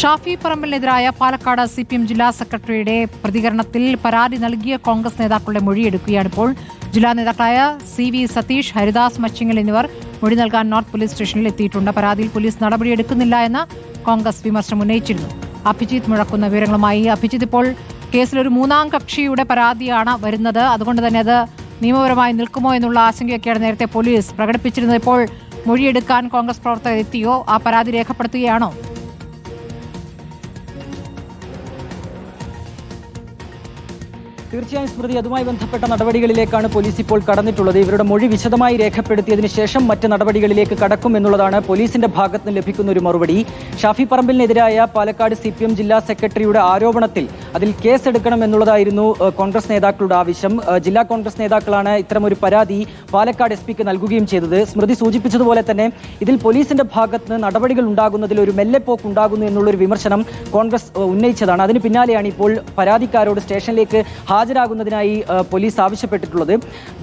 ഷാഫി പറമ്പലിനെതിരായ Palakkad C P M ജില്ലാ സെക്രട്ടറിയുടെ പ്രതികരണത്തിൽ പരാതി നൽകിയ കോൺഗ്രസ് നേതാക്കളുടെ മൊഴിയെടുക്കുകയാണിപ്പോൾ ജില്ലാ നേതാക്കളായ സി വി സതീഷ് ഹരിദാസ് മച്ചിങ്ങൽ എന്നിവർ മൊഴി നൽകാൻ നോർത്ത് പോലീസ് സ്റ്റേഷനിൽ എത്തിയിട്ടുണ്ട്. പരാതിയിൽ പോലീസ് നടപടിയെടുക്കുന്നില്ല എന്ന കോൺഗ്രസ് വിമർശനം ഉന്നയിച്ചിരുന്നു. അഭിജിത്ത് മുഴക്കുന്ന വിവരങ്ങളുമായി. അഭിജിത്ത് ഇപ്പോൾ കേസിൽ ഒരു മൂന്നാം കക്ഷിയുടെ പരാതിയാണ് വരുന്നത്. അതുകൊണ്ട് തന്നെ അത് നിയമപരമായി നിൽക്കുമോ എന്നുള്ള ആശങ്കയൊക്കെയാണ് നേരത്തെ പോലീസ് പ്രകടിപ്പിച്ചിരുന്നത്. ഇപ്പോൾ മൊഴിയെടുക്കാൻ കോൺഗ്രസ് പ്രവർത്തകർ എത്തിയോ? ആ പരാതി രേഖപ്പെടുത്തുകയാണോ? തീർച്ചയായും സ്മൃതി അതുമായി ബന്ധപ്പെട്ട നടപടികളിലേക്കാണ് പോലീസ് ഇപ്പോൾ കടന്നിട്ടുള്ളത്. ഇവരുടെ മൊഴി വിശദമായി രേഖപ്പെടുത്തിയതിനു ശേഷം മറ്റ് നടപടികളിലേക്ക് കടക്കും എന്നുള്ളതാണ് പോലീസിന്റെ ഭാഗത്ത് നിന്ന് ലഭിക്കുന്ന ഒരു മറുപടി. ഷാഫി പറമ്പിലിനെതിരായ പാലക്കാട് സി ജില്ലാ സെക്രട്ടറിയുടെ ആരോപണത്തിൽ അതിൽ കേസെടുക്കണം എന്നുള്ളതായിരുന്നു കോൺഗ്രസ് നേതാക്കളുടെ ആവശ്യം. ജില്ലാ കോൺഗ്രസ് നേതാക്കളാണ് ഇത്തരമൊരു പരാതി പാലക്കാട് എസ് പിക്ക് നൽകുകയും ചെയ്തത്. സ്മൃതി സൂചിപ്പിച്ചതുപോലെ തന്നെ ഇതിൽ പോലീസിന്റെ ഭാഗത്ത് നിന്ന് നടപടികൾ ഉണ്ടാകുന്നതിൽ ഒരു മെല്ലെപ്പോക്ക് ഉണ്ടാകുന്നു എന്നുള്ളൊരു വിമർശനം കോൺഗ്രസ് ഉന്നയിച്ചതാണ്. അതിന് പിന്നാലെയാണ് ഇപ്പോൾ പരാതിക്കാരോട് സ്റ്റേഷനിലേക്ക് ഹാജരാകുന്നതിനായി പോലീസ് ആവശ്യപ്പെട്ടിട്ടുള്ളത്.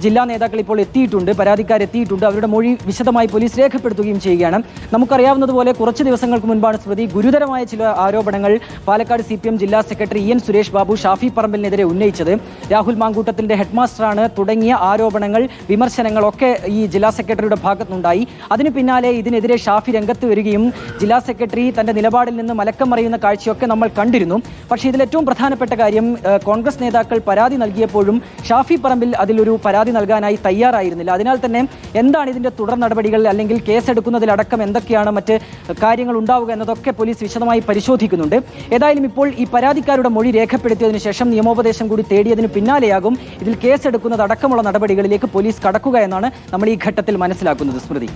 ജില്ലാ നേതാക്കൾ ഇപ്പോൾ എത്തിയിട്ടുണ്ട്. പരാതിക്കാർ എത്തിയിട്ടുണ്ട്. അവരുടെ മൊഴി വിശദമായി പോലീസ് രേഖപ്പെടുത്തുകയും ചെയ്യുകയാണ്. നമുക്കറിയാവുന്നതുപോലെ കുറച്ച് ദിവസങ്ങൾക്ക് മുൻപാണ് സ്മൃതി ഗുരുതരമായ ചില ആരോപണങ്ങൾ പാലക്കാട് സി ജില്ലാ secretary E N Suresh Babu Shafi പറമ്പലിനെതിരെ ഉന്നയിച്ചത്. രാഹുൽ മാങ്കൂട്ടത്തിന്റെ ഹെഡ്മാസ്റ്ററാണ് തുടങ്ങിയ ആരോപണങ്ങൾ വിമർശനങ്ങളൊക്കെ ഈ ജില്ലാ സെക്രട്ടറിയുടെ ഭാഗത്തുനിന്നുണ്ടായി. അതിനു പിന്നാലെ ഇതിനെതിരെ ഷാഫി രംഗത്ത് വരികയും ജില്ലാ സെക്രട്ടറി തന്റെ നിലപാടിൽ നിന്ന് മലക്കം മറിയുന്ന കാഴ്ചയൊക്കെ നമ്മൾ കണ്ടിരുന്നു. പക്ഷേ ഇതിൽ ഏറ്റവും പ്രധാനപ്പെട്ട കാര്യം കോൺഗ്രസ് നേതാക്കൾ പരാതി നൽകിയപ്പോഴും ഷാഫി പറമ്പിൽ അതിലൊരു പരാതി നൽകാനായി തയ്യാറായിരുന്നില്ല. അതിനാൽ തന്നെ എന്താണ് ഇതിന്റെ തുടർ നടപടികൾ അല്ലെങ്കിൽ കേസെടുക്കുന്നതിലടക്കം എന്തൊക്കെയാണ് മറ്റ് കാര്യങ്ങൾ ഉണ്ടാവുക എന്നതൊക്കെ പോലീസ് വിശദമായി പരിശോധിക്കുന്നുണ്ട്. ഏതായാലും ഇപ്പോൾ ഈ പരാതിക്കാരുടെ മൊഴി രേഖപ്പെടുത്തിയതിനു ശേഷം നിയമോപദേശം കൂടി തേടിയതിന് പിന്നാലെയാകും. ഇതിൽ കേസെടുക്കുന്നത് അടക്കമുള്ള നടപടികളിലേക്ക് പോലീസ് കടക്കുക എന്നാണ് നമ്മൾ ഈ ഘട്ടത്തിൽ മനസ്സിലാക്കുന്നത്. സ്മൃതി.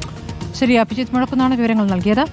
ശരി അഭിജിത്ത് മുഴക്കുന്നാണ് വിവരങ്ങൾ നൽകിയത്.